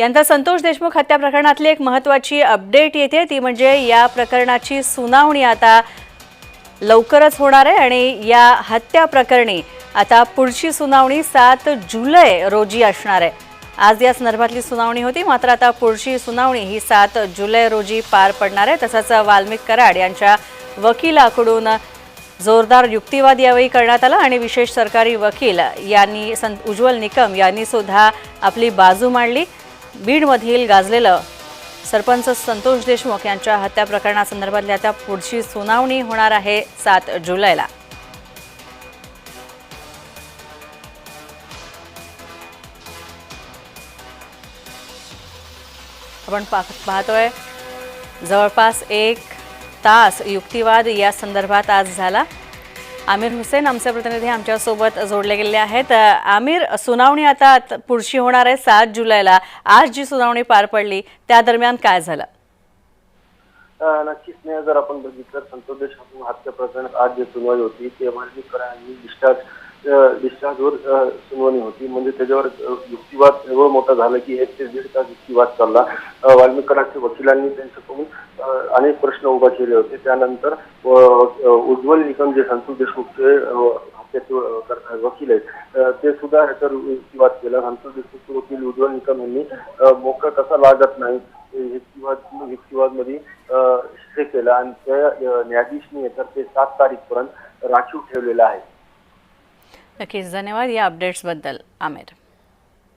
यंदा संतोष देशमुख हत्या प्रकरणातली एक महत्त्वाची अपडेट येते. ती म्हणजे या प्रकरणाची सुनावणी आता लवकरच होणार आहे आणि या हत्या प्रकरणी आता पुढची सुनावणी सात जुलै रोजी असणार आहे. आज या संदर्भातली सुनावणी होती. मात्र आता पुढची सुनावणी ही सात जुलै रोजी पार पडणार आहे. तसंच वाल्मिक कराड यांच्या वकिलाकडून जोरदार युक्तिवाद यावेळी करण्यात आला आणि विशेष सरकारी वकील यांनी सं उज्ज्वल निकम यांनी सुद्धा आपली बाजू मांडली. बीडमधील गाजलेलं सरपंच संतोष देशमुख यांच्या हत्या प्रकरणासंदर्भातली आता पुढची सुनावणी होणार आहे सात जुलैला. आपण पाह- पाहतोय. जवळपास एक तास युक्तिवाद या संदर्भात आज झाला. आमिर हुसेन आमचे प्रतिनिधी आमच्यासोबत जोडले गेलेले आहेत. आमिर सुनावणी आता पुढची होणार आहे सात जुलैला. आज जी सुनावणी पार पडली त्या दरम्यान काय झालं? नक्कीच नाही. जर आपण बघितलं संतोष देशमुख हत्या प्रकरणात आज जी सुनावणी होती ते वाल्मिककर डिस्चार्ज डिस्चार्जवर अं, सुनावणी होती. म्हणजे त्याच्यावर युक्तिवाद एवढं मोठा झाला की एक ते दीड तास युक्तिवाद चालला. अं, वकिलांनी त्यांच्याकडून अनेक प्रश्न उभा केले होते. त्यानंतर उज्ज्वल निकम जे संतोष देशमुखचे वकील आहेत ते सुद्धा ह्याच्यावर युक्तिवाद केला. संतोष देशमुखचे वकील उज्ज्वल निकम यांनी अं, मोका कसा लागत नाही युक्तिवाद युक्तिवादमध्ये हे केलं. आणि त्या न्यायाधीशनी तर ते सात तारीखपर्यंत राखीव ठेवलेलं आहे. नक्कीच धन्यवाद या अपडेट्सबद्दल आमिर.